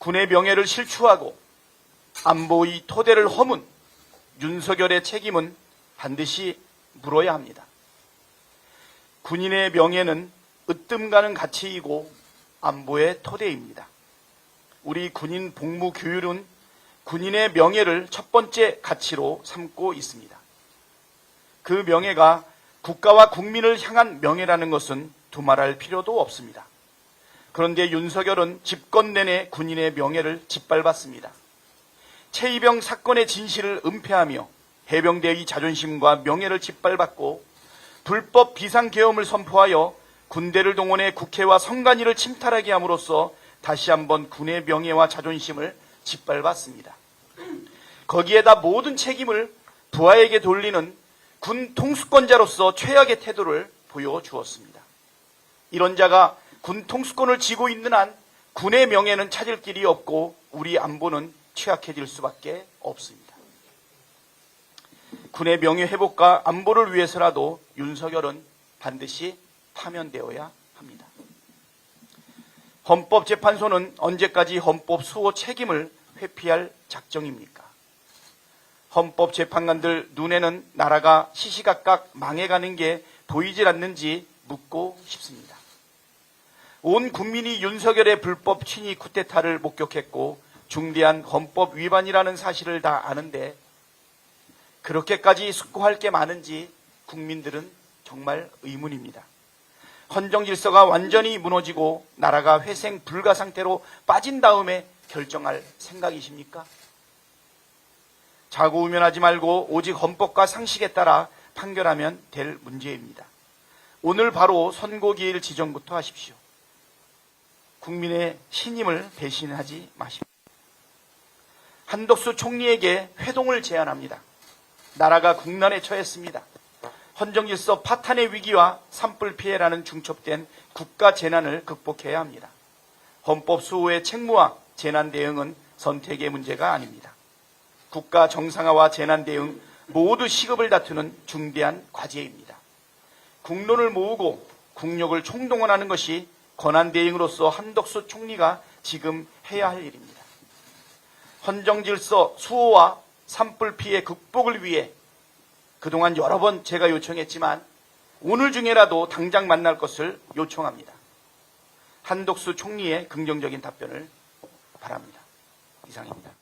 군의 명예를 실추하고 안보의 토대를 허문 윤석열의 책임은 반드시 물어야 합니다. 군인의 명예는 으뜸 가는 가치이고 안보의 토대입니다. 우리 군인 복무 규율은 군인의 명예를 첫 번째 가치로 삼고 있습니다. 그 명예가 국가와 국민을 향한 명예라는 것은 두말할 필요도 없습니다. 그런데 윤석열은 집권 내내 군인의 명예를 짓밟았습니다. 최이병 사건의 진실을 은폐하며 해병대의 자존심과 명예를 짓밟았고 불법 비상계엄을 선포하여 군대를 동원해 국회와 선관위를 침탈하게 함으로써 다시 한번 군의 명예와 자존심을 짓밟았습니다. 거기에다 모든 책임을 부하에게 돌리는 군 통수권자로서 최악의 태도를 보여주었습니다. 이런 자가 군 통수권을 쥐고 있는 한 군의 명예는 찾을 길이 없고 우리 안보는 취약해질 수밖에 없습니다. 군의 명예 회복과 안보를 위해서라도 윤석열은 반드시 파면되어야 합니다. 헌법재판소는 언제까지 헌법 수호 책임을 회피할 작정입니까? 헌법재판관들 눈에는 나라가 시시각각 망해가는 게 보이질 않는지 묻고 싶습니다. 온 국민이 윤석열의 불법 친위 쿠데타를 목격했고 중대한 헌법 위반이라는 사실을 다 아는데 그렇게까지 숙고할 게 많은지 국민들은 정말 의문입니다. 헌정 질서가 완전히 무너지고 나라가 회생 불가 상태로 빠진 다음에 결정할 생각이십니까? 자고 우면하지 말고 오직 헌법과 상식에 따라 판결하면 될 문제입니다. 오늘 바로 선고기일 지정부터 하십시오. 국민의 신임을 배신하지 마십시오. 한덕수 총리에게 회동을 제안합니다. 나라가 국난에 처했습니다. 헌정질서 파탄의 위기와 산불 피해라는 중첩된 국가 재난을 극복해야 합니다. 헌법 수호의 책무와 재난 대응은 선택의 문제가 아닙니다. 국가 정상화와 재난 대응 모두 시급을 다투는 중대한 과제입니다. 국론을 모으고 국력을 총동원하는 것이 권한 대행으로서 한덕수 총리가 지금 해야 할 일입니다. 헌정 질서 수호와 산불 피해 극복을 위해 그동안 여러 번 제가 요청했지만 오늘 중에라도 당장 만날 것을 요청합니다. 한독수 총리의 긍정적인 답변을 바랍니다. 이상입니다.